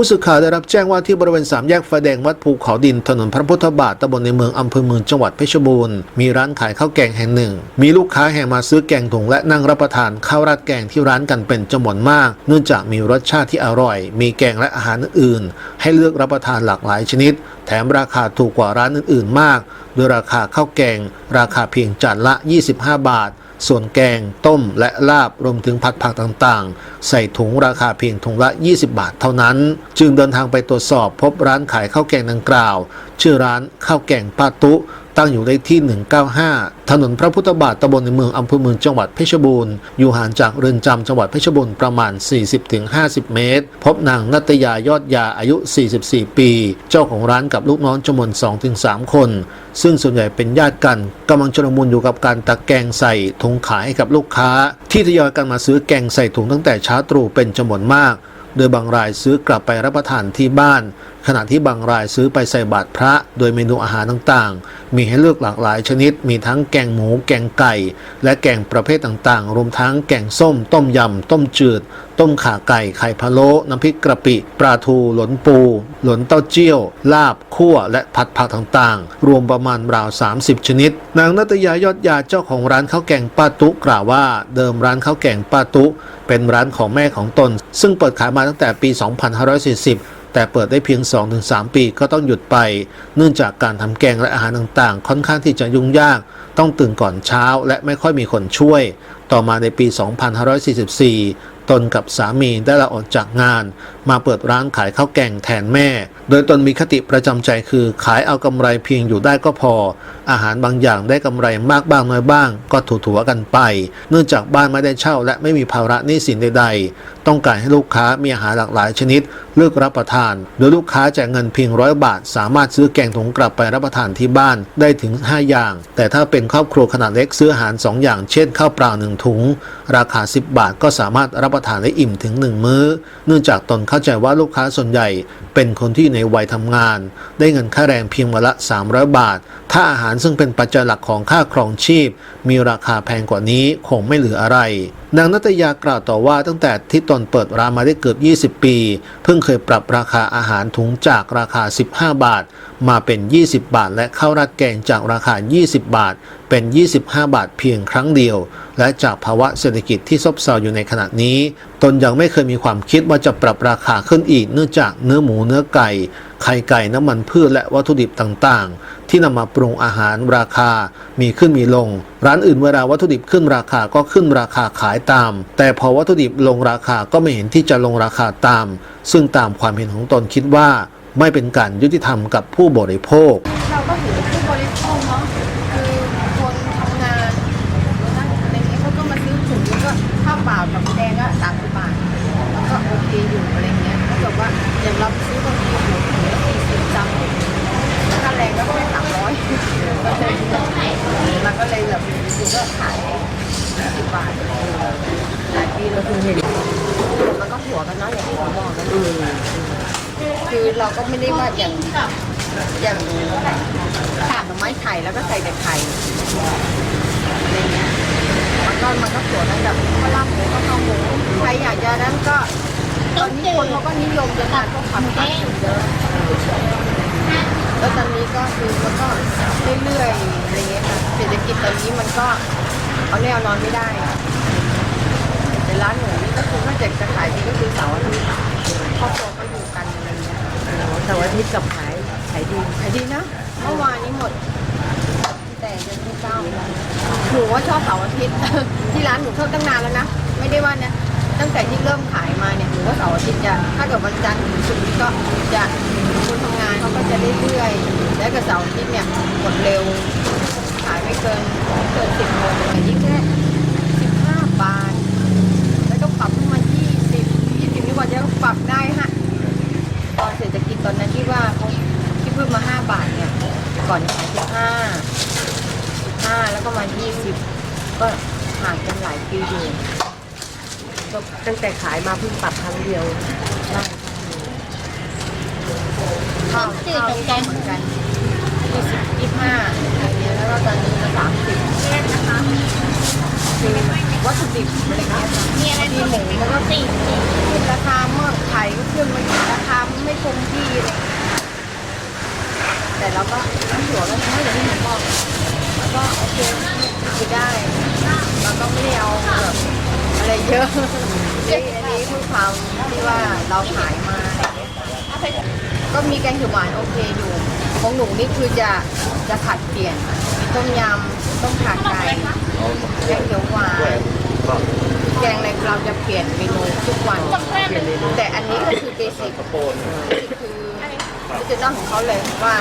ผู้สื่อข่าวได้รับแจ้งว่าที่บริเวณสามแยกไฟแดงวัดภูเขาดินถนนพระพุทธบาทตำบลในเมืองอำเภอเมืองจังหวัดเพชรบูรณ์มีร้านขายข้าวแกงแห่งหนึ่ง มีลูกค้าแห่มาซื้อแกงถุงและนั่งรับประทานข้าวราดแกงที่ร้านกันเป็นจำนวนมาก เนื่องจากมีรสชาติที่อร่อย มีแกงและอาหารอื่นๆให้เลือกรับประทานหลากหลายชนิด แถมราคาถูกกว่าร้านอื่นๆ มาก โดยราคาข้าวแกง ราคาเพียงจานละ 25 บาท ส่วนแกง ต้มและลาบรวมถึงผัดผักต่างๆ ใส่ถุงราคาเพียงถุงละ 20 บาทเท่านั้น จึงเดินทางไปตรวจสอบพบร้านขายข้าวแกงดังกล่าว ชื่อร้านข้าวแกงป้าตุ ตั้งอยู่เลขที่ 195 ถนนพระพุทธบาทตำบลในเมืองอำเภอเมืองจังหวัดเพชรบูรณ์ อยู่ห่างจากเรือนจำจังหวัดเพชรบูรณ์ประมาณ 40-50 เมตร พบนางนัตยายอดยาอายุ 44 ปี เจ้าของร้านกับลูกน้องจำนวน 2-3 คน ซึ่งส่วนใหญ่เป็นญาติกันกำลังชลมุนอยู่กับการตักแกงใส่ถุงขายให้กับลูกค้า ที่ทยอยกันมาซื้อแกงใส่ถุงตั้งแต่เช้าตรู่เป็นจำนวนมาก โดยบางรายซื้อกลับไปรับประทานที่บ้าน ขณะที่บางรายซื้อไปใส่บาตรพระ โดยเมนูอาหารต่างๆ มีให้เลือกหลากหลายชนิด มีทั้งแกงหมู แกงไก่ และแกงประเภทต่างๆ รวมทั้งแกงส้ม ต้มยำ ต้มจืด ต้มข่าไก่ ไข่พะโล้ น้ำพริกกระปิ ปลาทู หลนปู หลนเต้าเจี้ยว ลาบ คั่ว และผัดผักต่างๆ รวมประมาณราว 30 ชนิด นางนัตยายอดยาเจ้าของร้านข้าวแกงป้าตุกล่าวว่า เดิมร้านข้าวแกงป้าตุ เป็นร้านของแม่ของตน ซึ่งเปิดขายมาตั้งแต่ปี 2540 แต่เปิดได้เพียง 2-3 ปีก็ต้องหยุดไป เนื่องจากการทำแกงและอาหารต่างๆ ค่อนข้างที่จะยุ่งยาก ต้องตื่นก่อนเช้าและไม่ค่อยมีคนช่วย ต่อมาในปี 2544 ตนกับสามีได้ลาออกจากงาน มาเปิดร้านขายข้าวแกงแทนแม่ โดยตนมีคติประจำใจคือขายเอากำไรเพียงอยู่ได้ก็พอ อาหารบางอย่างได้กำไรมากบ้างน้อยบ้าง ก็ถูๆกันไป เนื่องจากบ้านไม่ได้เช่าและไม่มีภาระหนี้สินใด ๆ ต้องการให้ลูกค้ามีอาหารหลากหลายชนิด เลือกรับประทาน โดยลูกค้าจ่ายเงินเพียงร้อยบาท สามารถซื้อแกงถุงกลับไปรับประทานที่บ้านได้ถึง 5 อย่าง แต่ถ้าเป็นครอบครัวขนาดเล็กซื้ออาหาร 2 อย่าง เช่นข้าวเปล่า1ถุง ราคา 10 บาทก็สามารถรับประทานได้อิ่มถึงหนึ่งมื้อ เนื่องจากตนเข้าใจว่าลูกค้าส่วนใหญ่เป็นคนที่อยู่ในวัยทำงาน ได้เงินค่าแรงเพียงวันละ 300 บาท ถ้าอาหารซึ่งเป็นปัจจัยหลักของค่าครองชีพ มีราคาแพงกว่านี้คงไม่เหลืออะไร นางนัตยากล่าวต่อว่าตั้งแต่ที่ตนเปิดร้านมาได้เกือบ 20 ปี เพิ่งเคยปรับราคาอาหารถุงจากราคา 15 บาท มาเป็น 20 บาท และข้าวราดแกงจากราคา 20 บาท เป็น 25 บาทเพียงครั้งเดียว และจากภาวะเศรษฐกิจที่ซบเซาอยู่ในขณะนี้ ตนยังไม่เคยมีความคิดว่าจะปรับราคาขึ้นอีก เนื่องจากเนื้อหมูเนื้อไก่ ไข่ไก่น้ำมันพืชและวัตถุดิบต่างๆ ที่นำมาปรุงอาหารราคา มีขึ้นมีลง ร้านอื่นเวลาวัตถุดิบขึ้นราคาก็ขึ้นราคาขายตาม แต่พอวัตถุดิบลงราคาก็ไม่เห็นที่จะลงราคาตาม ซึ่งตามความเห็นของตนคิดว่า ไม่เป็นการยุติธรรมกับผู้บริโภค เราก็ถือเป็นผู้บริโภคเนาะคือคนทำงานนั่นอะไรเงี้ยเขาก็มาซื้อถุงแล้วก็ข้าว เปล่ากับหมูแดงก็สามสิบบาทแล้วก็โอเคอยู่อะไรเงี้ยถ้าเกิดว่าอย่างเราไปซื้อบางทีหมูถุงละสี่สิบจังค่าแรงก็ไม่สามร้อยก็เลยเราก็เลยแบบคือก็ขายสิบบาทหลายปีเราคือเห็นมันก็หัวกันเนาะอย่างที่ผมบอกนะคือเราก็ไม่ได้ว่าอย่างอย่างขาดหน่อไม้ไข่แล้วก็ใส่แต่ไข่อะไรเงี้ย ก็มันก็สวยนะแบบข้าวลาบหมูก็ข้าวหมูใครอยากจะนั้นก็ตอนนี้คนเขาก็นิยมจะทานพวกผักผักเยอะแล้วตอนนี้ก็คือมันก็เรื่อยๆอะไรเงี้ยค่ะเศรษฐกิจตอนนี้มันก็เอาแน่นอนไม่ได้อะแต่ร้านหนูนี่ก็คือนอกจากจะขายดีก็คือเสาร์อาทิตย์ครอบครัวก็อยู่กันอะไรเงี้ยเสาร์อาทิตย์กับขายขายดีขายดีนะเมื่อวานนี้หมด แต่ยังไม่เก้าห นูว่าชอบเสาร์อาทิตย์ ที่ร้านหนูชอบตั้งนานแล้วนะ ไม่ได้ว่านะ ตั้งแต่ที่เริ่มขายมาเนี่ยหนูว่าเสาร์อาทิตย์จะ ถ้าเกิดวันจันทร์ถึงศุกร์ก็จะคนทำงานเขาก็จะเรื่อยๆ แล้วกับเสาร์อาทิตย์เนี่ยหมดเร็ว ขายไม่เกินเกินสิบโมงแต่ยิ่งแค่สิบห้าบาท แล้วก็ปรับขึ้นมายี่สิบยี่สิบนี่กว่าจะปรับได้ฮะ ตอนเศรษฐกิจตอนนั้นที่ว่าเขาที่เพิ่มมาห้าบาทเนี่ย ก่อนขายสิบห้าสิบห้าแล้วก็มายี่สิบ ก็ห่างกันหลายปีอยู่ก็ตั้งแต่ขายมาเพิ่งปรับครั้งเดียวใช่ข้าวข้าวนี่ก็เหมือนกันยี่สิบยี่ห้าอะไรเงี้ยแล้วก็ตอนนี้มาสามสิบคือวัตถุดิบอะไรเงี้ยค่ะมีหมูแล้วก็สี่ชิ้นละ ราคาเมื่อไข่ก็ขึ้นมาอีกราคาไม่คงที่เลย แต่เราก็ไม่หัวแล้วนะอย่างที่หนูบอกแล้วก็โอเคคือได้เราก็ไม่ได้เอาแบบอะไรเยอะนี่อันนี้คือความที่ว่าเราขายมา ก็มีแกงเขียวหวานโอเคอยู่ของหนูนี่คือจะจะผัดเปลี่ยนมีต้มยำต้มขาไก่แกงเขียวหวานแกงอะไรเราจะเปลี่ยนเมนูทุกวันแต่อันนี้ก็คือเบสิกคือออริจินอลของเขาเลยว่า